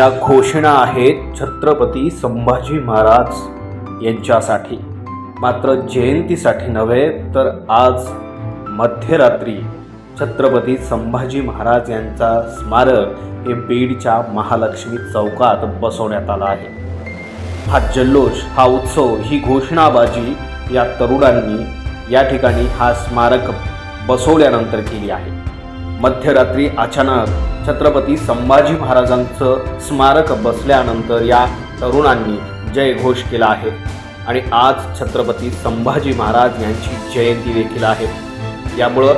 या घोषणा आहेत छत्रपती संभाजी महाराज यांच्यासाठी. मात्र जयंतीसाठी नव्हे तर आज मध्यरात्री छत्रपती संभाजी महाराज यांचा स्मारक हे बीडच्या महालक्ष्मी चौकात बसवण्यात आला आहे. हा जल्लोष हा उत्सव ही घोषणाबाजी या तरुणांनी या ठिकाणी हा स्मारक बसवल्यानंतर केली आहे. मध्यरात्री अचानक छत्रपती संभाजी महाराजांचं स्मारक बसल्यानंतर या तरुणांनी जयघोष केला आहे. आणि आज छत्रपती संभाजी महाराज यांची जयंती देखील आहे. यामुळं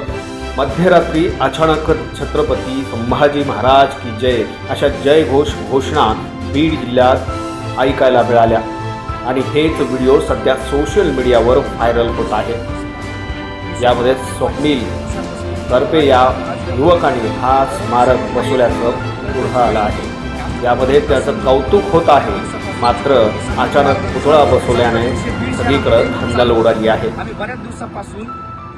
मध्यरात्री अचानक छत्रपती संभाजी महाराज की जय अशा जयघोष घोषणा बीड जिल्ह्यात ऐकायला मिळाल्या. आणि हेच व्हिडिओ सध्या सोशल मीडियावर व्हायरल होत आहे. यामध्ये स्वप्नील करपे या युवकांनी हा स्मारक बसवल्याचं पुढं आलं आहे. यामध्ये त्याचं कौतुक होत आहे. मात्र अचानक पुतळा बसवल्याने सगळीकडे धांदल उडाली आहे. आम्ही बऱ्याच दिवसापासून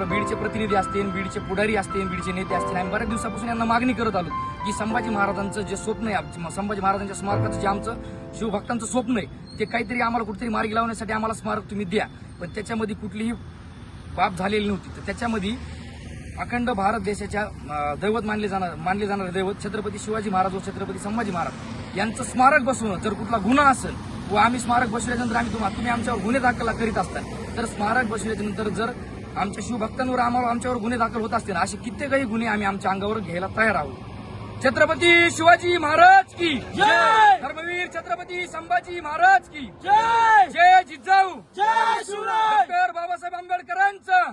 बीडचे प्रतिनिधी असतील बीडचे पुढारी असतील बीडचे नेते असतील आम्ही बऱ्याच दिवसापासून यांना मागणी करत आलो की संभाजी महाराजांचं जे स्वप्न आहे संभाजी महाराजांच्या स्मारकाचं जे आमचं शिवभक्तांचं स्वप्न आहे ते काहीतरी आम्हाला कुठेतरी मार्गी लावण्यासाठी आम्हाला स्मारक तुम्ही द्या. पण त्याच्यामध्ये कुठलीही बाब झालेली नव्हती. तर त्याच्यामध्ये अखंड भारत देशाच्या दैवत मानले जाणार मानले जाणारे दैवत छत्रपती शिवाजी महाराज व छत्रपती संभाजी महाराज. यांचं स्मारक बसवणं जर कुठला गुन्हा असेल व आम्ही स्मारक बसवल्यानंतर आम्ही तुम्हा तुम्ही आमच्यावर गुन्हे दाखल करीत असताल तर स्मारक बसवल्याच्या नंतर जर आमच्या शिवभक्तांवर आम्हाला आमच्यावर गुन्हे दाखल होत असतील असे कित्येकही गुन्हे आम्ही आमच्या अंगावर घ्यायला तयार आहोत. छत्रपती शिवाजी महाराज की जय! धर्मवीर छत्रपती संभाजी महाराज की जय! जय जिजाऊ! जय डॉक्टर बाबासाहेब आंबेडकरांचं